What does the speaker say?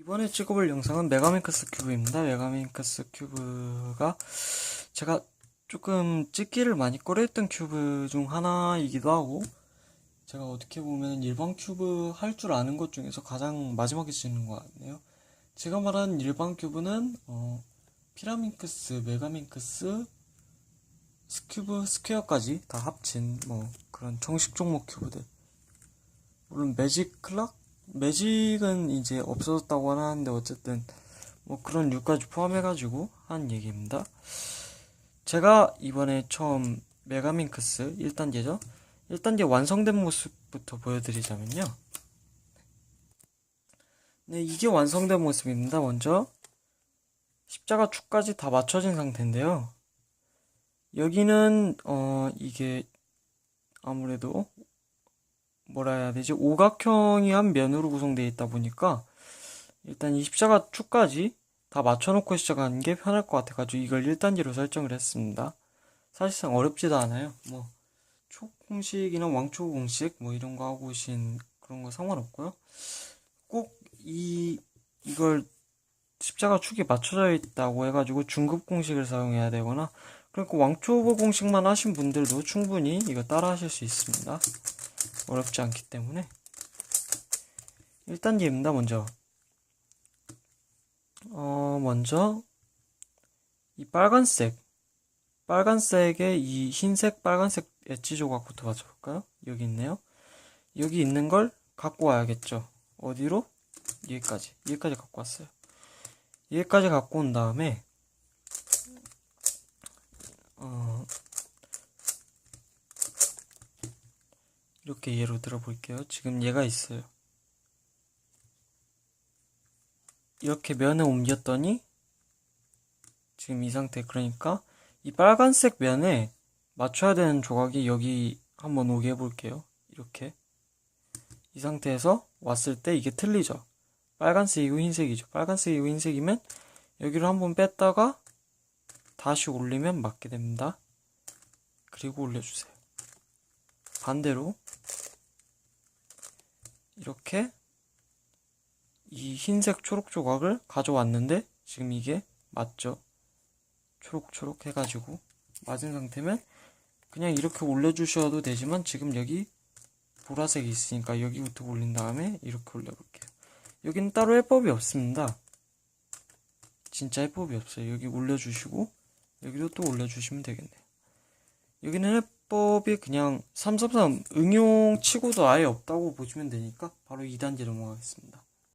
이번에 찍어볼 영상은 메가민크스 큐브입니다. 메가민크스 큐브가 제가 조금 찍기를 많이 꺼려했던 큐브 중 하나이기도 하고 제가 어떻게 보면 일반 큐브 할 줄 아는 것 중에서 가장 마지막에 찍는 것 같네요. 제가 말하는 일반 큐브는 어, 피라민크스, 메가민크스, 스큐브, 스퀘어까지 다 합친 뭐 그런 정식 종목 큐브들 물론 매직 클락? 매직은 이제 없어졌다고 하는데 어쨌든 뭐 그런 류까지 포함해가지고 한 얘기입니다. 제가 이번에 처음 메가민크스 1단계죠. 1단계 완성된 모습부터 보여드리자면요. 네, 이게 완성된 모습입니다. 먼저 십자가 축까지 다 맞춰진 상태인데요. 여기는 어 이게 아무래도 뭐라 해야 되지? 오각형이 한 면으로 구성되어 있다 보니까 일단 이 십자가 축까지 다 맞춰놓고 시작하는 게 편할 것 같아가지고 이걸 1단계로 설정을 했습니다. 사실상 어렵지도 않아요. 뭐 촉공식이나 왕초 공식 뭐 이런 거 하고 오신 그런 거 상관없고요. 꼭 이 이걸 십자가 축이 맞춰져 있다고 해가지고 중급 공식을 사용해야 되거나 그러니까 왕초보 공식만 하신 분들도 충분히 이거 따라 하실 수 있습니다. 어렵지 않기 때문에. 1단계입니다 먼저. 어 먼저 이 빨간색. 빨간색에 이 흰색 빨간색 엣지 조각부터 맞춰볼까요? 여기 있네요. 여기 있는 걸 갖고 와야겠죠. 어디로? 여기까지. 여기까지 갖고 왔어요. 여기까지 갖고 온 다음에 어 이렇게 예로 들어볼게요. 지금 얘가 있어요. 이렇게 면에 옮겼더니 지금 이 상태 그러니까 이 빨간색 면에 맞춰야 되는 조각이 여기 한번 오게 해볼게요. 이렇게 이 상태에서 왔을 때 이게 틀리죠. 빨간색이고 흰색이죠. 빨간색이고 흰색이면 여기를 한번 뺐다가 다시 올리면 맞게 됩니다. 그리고 올려주세요. 반대로 이렇게 이 흰색 초록 조각을 가져왔는데 지금 이게 맞죠? 초록초록 해가지고 맞은 상태면 그냥 이렇게 올려주셔도 되지만 지금 여기 보라색이 있으니까 여기부터 올린 다음에 이렇게 올려볼게요. 여기는 따로 해법이 없습니다. 진짜 해법이 없어요. 여기 올려주시고 여기도 또 올려주시면 되겠네요. 여기는 해법이 그냥 333 응용 치고도 아예 없다고 보시면 되니까 바로 2단계 넘어가겠습니다.